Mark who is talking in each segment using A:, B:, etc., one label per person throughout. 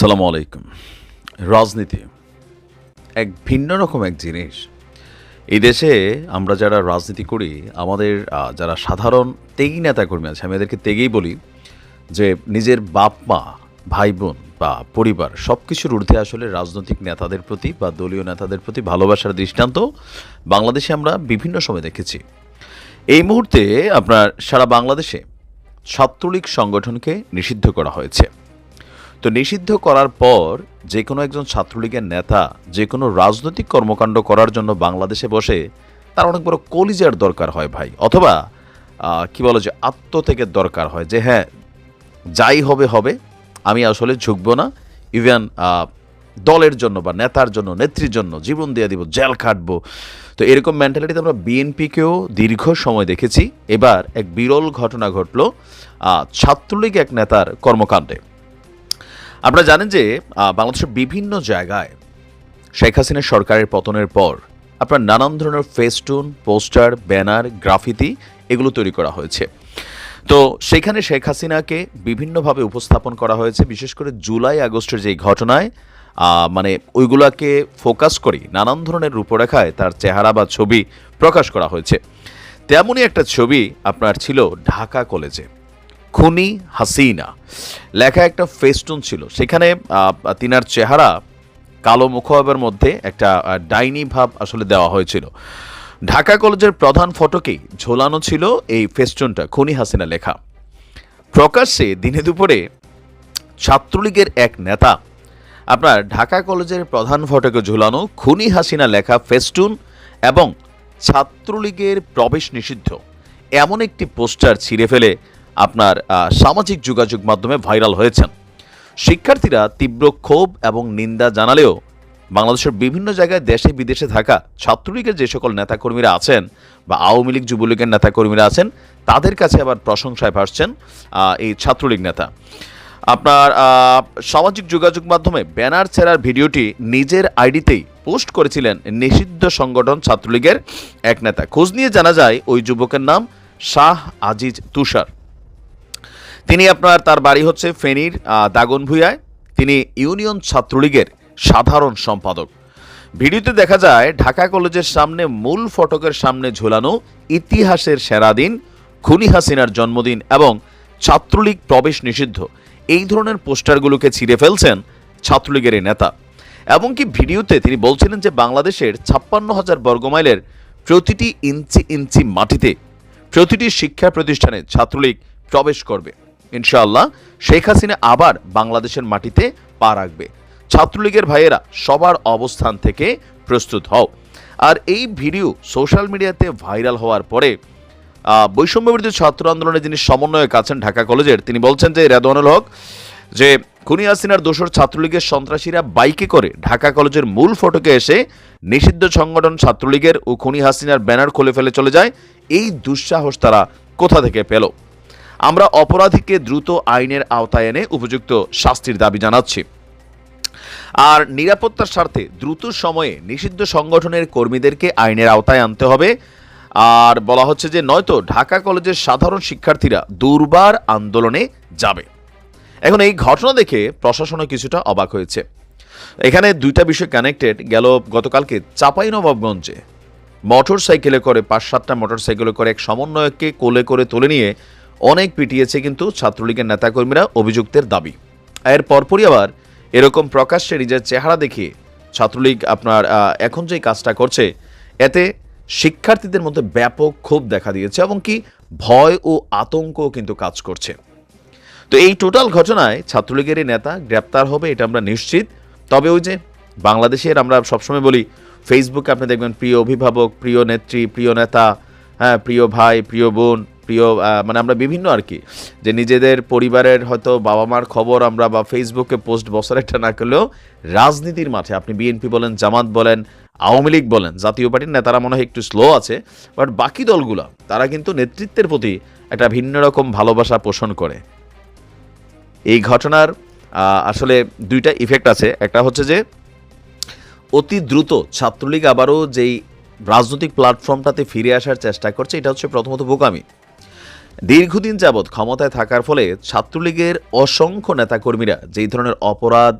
A: সালামু আলাইকুম। রাজনীতি এক ভিন্ন রকম এক জিনিস। এই দেশে আমরা যারা রাজনীতি করি, আমাদের যারা সাধারণ তেগি নেতাকর্মী আছে, আমি এদেরকে তেগেই বলি যে নিজের বাপ, মা, ভাই, বোন বা পরিবার সব কিছুর ঊর্ধ্বে আসলে রাজনৈতিক নেতাদের প্রতি বা দলীয় নেতাদের প্রতি ভালোবাসার দৃষ্টান্ত বাংলাদেশে আমরা বিভিন্ন সময় দেখেছি। এই মুহূর্তে আপনার সারা বাংলাদেশে ছাত্রলীগ সংগঠনকে নিষিদ্ধ করা হয়েছে। তো নিষিদ্ধ করার পর যে কোনো একজন ছাত্রলীগের নেতা, যে কোনো রাজনৈতিক কর্মকাণ্ড করার জন্য বাংলাদেশে বসে তার অনেক বড় কলিজার দরকার হয় ভাই। অথবা কি বলো যে আত্মত্যাগের দরকার হয় যে হ্যাঁ যাই হবে হবে। আমি আসলে ঝুঁকবো না। ইভেন দলের জন্য বা নেতার জন্য, নেত্রীর জন্য জীবন দিয়ে দিব, জেল খাটবো। তো এরকম মেন্টালিটিতে আমরা বিএনপিকেও দীর্ঘ সময় দেখেছি। এবার এক বিরল ঘটনা ঘটল ছাত্রলীগ এক নেতার কর্মকাণ্ডে। আপনারা জানেন যে বাংলাদেশের বিভিন্ন জায়গায় শেখ হাসিনার সরকারের পতনের পর আপনার নানান ধরনের ফেস্টুন, পোস্টার, ব্যানার, গ্রাফিতি এগুলো তৈরি করা হয়েছে। তো সেখানে শেখ হাসিনাকে বিভিন্নভাবে উপস্থাপন করা হয়েছে, বিশেষ করে জুলাই আগস্টের যে ঘটনায় মানে ওইগুলাকে ফোকাস করি নানান ধরনের রূপরেখায় তার চেহারা বা ছবি প্রকাশ করা হয়েছে। তেমনই একটা ছবি আপনার ছিল ঢাকা কলেজে। খুনি হাসিনা। লেখা একটা ফেস্টুন ছিল। সেখানে তিনার চেহারা কালো মুখভাবের মধ্যে একটা ডাইনি ভাব আসলে দেওয়া হয়েছিল। ঢাকা কলেজের প্রধান ফটকেই ঝোলানো ছিল এই ফেস্টুনটা, খুনি হাসিনা লেখা। প্রকাশ্যে দিনে দুপুরে ছাত্রলীগের এক নেতা, আপনার ঢাকা কলেজের প্রধান ফটকে ঝুলানো খুনি হাসিনা লেখা ফেস্টুন এবং ছাত্রলীগের প্রবেশ নিষিদ্ধ। এমন একটি পোস্টার ছিঁড়ে ফেলে আপনার সামাজিক যোগাযোগ মাধ্যমে ভাইরাল হয়েছেন। শিক্ষার্থীরা তীব্র ক্ষোভ এবং নিন্দা জানালেও বাংলাদেশের বিভিন্ন জায়গায় দেশে বিদেশে থাকা ছাত্রলীগের যে সকল নেতাকর্মীরা আছেন বা আওয়ামী লীগ, যুবলীগের নেতাকর্মীরা আছেন, তাদের কাছে আবার প্রশংসায় ভাসছেন এই ছাত্রলীগ নেতা। আপনার সামাজিক যোগাযোগ মাধ্যমে ব্যানার ছেড়ার ভিডিওটি নিজের আইডিতেই পোস্ট করেছিলেন নিষিদ্ধ সংগঠন ছাত্রলীগের এক নেতা। খোঁজ নিয়ে জানা যায়, ওই যুবকের নাম শাহ আজিজ তুষার। তিনি আপনার তার বাড়ি হচ্ছে ফেনীর আহ, দাগনভূঞায়। তিনি ইউনিয়ন ছাত্রলীগের সাধারণ সম্পাদক। ভিডিওতে দেখা যায় ঢাকা কলেজের সামনে মূল ফটকের সামনে ঝোলানো ইতিহাসের সেরা দিন খুনি হাসিনার জন্মদিন এবং ছাত্রলীগ প্রবেশ নিষিদ্ধ। এই ধরনের পোস্টারগুলোকে ছিঁড়ে ফেলছেন ছাত্রলীগের এই নেতা। এমনকি ভিডিওতে তিনি বলছিলেন যে বাংলাদেশের ছাপ্পান্ন হাজার বর্গমাইলের প্রতিটি ইঞ্চি ইঞ্চি মাটিতে প্রতিটি শিক্ষা প্রতিষ্ঠানে ছাত্রলীগ প্রবেশ করবে। ইনশাআল্লাহ শেখ হাসিনা আবার বাংলাদেশের মাটিতে পা রাখবে। ছাত্রলীগের ভাইয়েরা সবার অবস্থান থেকে প্রস্তুত হও। আর এই ভিডিও সোশ্যাল মিডিয়াতে ভাইরাল হওয়ার পরে আহ, বৈষম্য বিরোধী ছাত্র আন্দোলনে যিনি সমন্বয়ক আছেন ঢাকা কলেজের তিনি বলছেন যে রেদওয়ানুল হক যে খুনি হাসিনার দোসর ছাত্রলীগের সন্ত্রাসীরা বাইকে করে ঢাকা কলেজের মূল ফটকে এসে নিষিদ্ধ সংগঠন ছাত্রলীগের ও খুনি হাসিনার ব্যানার খুলে ফেলে চলে যায় এই দুঃসাহস তারা কোথা থেকে পেল? আমরা অপরাধীকে দ্রুত আইনের আওতায় এনে উপযুক্ত শাস্তির দাবি জানাচ্ছি। আর নিরাপত্তার স্বার্থে দ্রুত সময়ে নিষিদ্ধ সংগঠনের কর্মীদেরকে আইনের আওতায় আনতে হবে। আর বলা হচ্ছে যে নয়তো ঢাকা কলেজের সাধারণ শিক্ষার্থীরা দুর্বার আন্দোলনে যাবে। এখন এই ঘটনা দেখে প্রশাসনও কিছুটা অবাক হয়েছে। এখানে দুইটা বিষয় কানেক্টেড। গেল গতকালকে চাপাই নবাবগঞ্জে মোটর সাইকেলে করে পাঁচ সাতটা মোটর সাইকেলে করে এক সমন্বয়ককে কোলে করে তুলে নিয়ে অনেক পিটিয়েছে কিন্তু ছাত্রলীগের নেতাকর্মীরা অভিযুক্তের দাবি। এর পরপরই আবার এরকম প্রকাশ্যে নিজের চেহারা দেখিয়ে ছাত্রলীগ আপনার এখন যে কাজটা করছে, এতে শিক্ষার্থীদের মধ্যে ব্যাপক ক্ষোভ দেখা দিয়েছে এবং কি ভয় ও আতঙ্ক কিন্তু কাজ করছে। তো এই টোটাল ঘটনায় ছাত্রলীগের নেতা গ্রেপ্তার হবে, এটা আমরা নিশ্চিত। তবে ওই যে বাংলাদেশের আমরা সবসময় বলি ফেসবুকে আপনি দেখবেন প্রিয় অভিভাবক, প্রিয় নেত্রী, প্রিয় নেতা হ্যাঁ প্রিয় ভাই, প্রিয় বোন প্রিয় মানে আমরা বিভিন্ন আর কি, যে নিজেদের পরিবারের হয়তো বাবা মার খবর আমরা বা ফেসবুকে পোস্ট বছর একটা না করলেও রাজনীতির মাঠে, আপনি বিএনপি বলেন, জামাত বলেন, আওয়ামী লীগ বলেন, জাতীয় পার্টির নেতারা মনে হয় একটু স্লো আছে বাট বাকি দলগুলো, তারা কিন্তু নেতৃত্বের প্রতি একটা ভিন্ন রকম ভালোবাসা পোষণ করে। এই ঘটনার আসলে দুইটা ইফেক্ট আছে। একটা হচ্ছে যে, অতি দ্রুত ছাত্রলীগ আবারও যেই রাজনৈতিক প্ল্যাটফর্মটাতে ফিরে আসার চেষ্টা করছে, এটা হচ্ছে প্রথমত বোকামি। দীর্ঘদিন যাবৎ ক্ষমতায় থাকার ফলে ছাত্রলীগের অসংখ্য নেতাকর্মীরা যেই ধরনের অপরাধ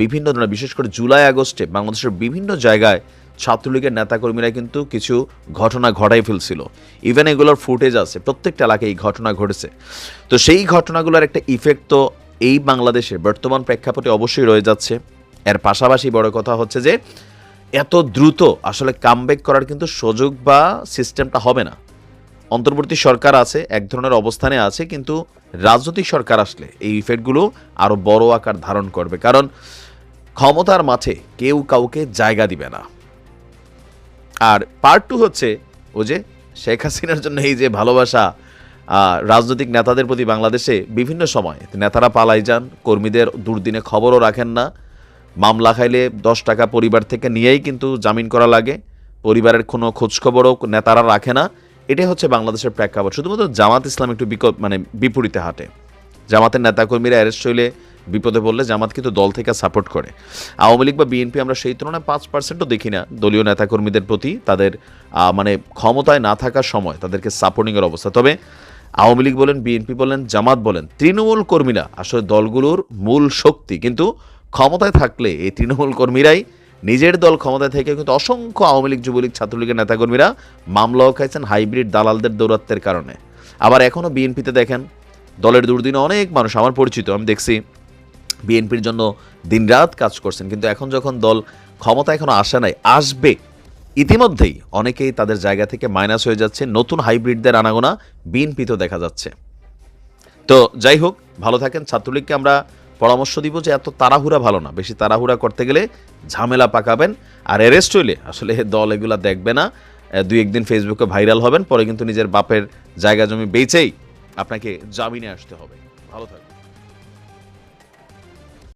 A: বিভিন্ন ধরনের, বিশেষ করে জুলাই আগস্টে বাংলাদেশের বিভিন্ন জায়গায় ছাত্রলীগের নেতাকর্মীরা কিন্তু কিছু ঘটনা ঘটাই ফেলছিল। ইভেন এগুলোর ফুটেজ আছে, প্রত্যেকটা এলাকায় এই ঘটনা ঘটেছে। তো সেই ঘটনাগুলোর একটা ইফেক্ট তো এই বাংলাদেশে বর্তমান প্রেক্ষাপটে অবশ্যই রয়ে যাচ্ছে। এর পাশাপাশি বড় কথা হচ্ছে যে, এত দ্রুত আসলে কামব্যাক করার কিন্তু সুযোগ বা সিস্টেমটা হবে না। অন্তর্বর্তী সরকার আছে, এক ধরনের অবস্থানে আছে, কিন্তু রাজনৈতিক সরকার আসলে এই ইফেক্টগুলো আরও বড় আকার ধারণ করবে। কারণ ক্ষমতার মাঠে কেউ কাউকে জায়গা দিবে না। আর পার্ট টু হচ্ছে ও যে শেখ হাসিনার জন্য এই যে ভালোবাসা রাজনৈতিক নেতাদের প্রতি বাংলাদেশে বিভিন্ন সময় নেতারা পালাই যান, কর্মীদের দুর্দিনে খবরও রাখেন না। মামলা খাইলে দশ টাকা পরিবার থেকে নিয়েই কিন্তু জামিন করা লাগে। পরিবারের কোনো খোঁজখবরও নেতারা রাখে না। এটাই হচ্ছে বাংলাদেশের প্রেক্ষাপট। শুধুমাত্র জামাত ইসলাম একটু বিকল্প মানে বিপরীতে হাঁটে। জামাতের নেতাকর্মীরা অ্যারেস্ট হইলে বিপদে পড়লে জামাত কিন্তু দল থেকে সাপোর্ট করে। আওয়ামী লীগ বা বিএনপি আমরা সেই তুলনায় পাঁচ পার্সেন্টও দেখি না। দলীয় নেতাকর্মীদের প্রতি তাদের মানে ক্ষমতায় না থাকার সময় তাদেরকে সাপোর্টিংয়ের অবস্থা। তবে আওয়ামী লীগ বলেন, বিএনপি বলেন, জামাত বলেন, তৃণমূল কর্মীরা আসলে দলগুলোর মূল শক্তি। কিন্তু ক্ষমতায় থাকলে এই তৃণমূল কর্মীরাই নিজের দল ক্ষমতায় থেকে কিন্তু অসংখ্য আওয়ামী লীগ, যুবলীগ ছাত্রলীগের নেতাকর্মীরা মামলাও খাইছেন হাইব্রিড দালালদের দৌরাত্বের কারণে। আবার এখনও বিএনপিতে দেখেন, দলের দুর্দিনে অনেক মানুষ, আমার পরিচিত, আমি দেখছি, বিএনপির জন্য দিনরাত কাজ করছেন, কিন্তু এখন যখন দল ক্ষমতা এখনও আসে নাই, আসবে, ইতিমধ্যেই অনেকেই তাদের জায়গা থেকে মাইনাস হয়ে যাচ্ছে, নতুন হাইব্রিডদের আনাগোনা বিএনপিতেও দেখা যাচ্ছে। তো যাই হোক, ভালো থাকেন, ছাত্রলীগকে আমরা পরামর্শ দিব যে এত তাড়াহুড়া ভালো না। বেশি তাড়াহুড়া করতে গেলে ঝামেলা পাকাবেন। আর অ্যারেস্ট হইলে আসলে দল এগুলা দেখবে না। দুই একদিন ফেসবুকে ভাইরাল হবেন, পরে কিন্তু নিজের বাপের জায়গা জমি বেচেই আপনাকে জামিনে আসতে হবে। ভালো থাকবেন।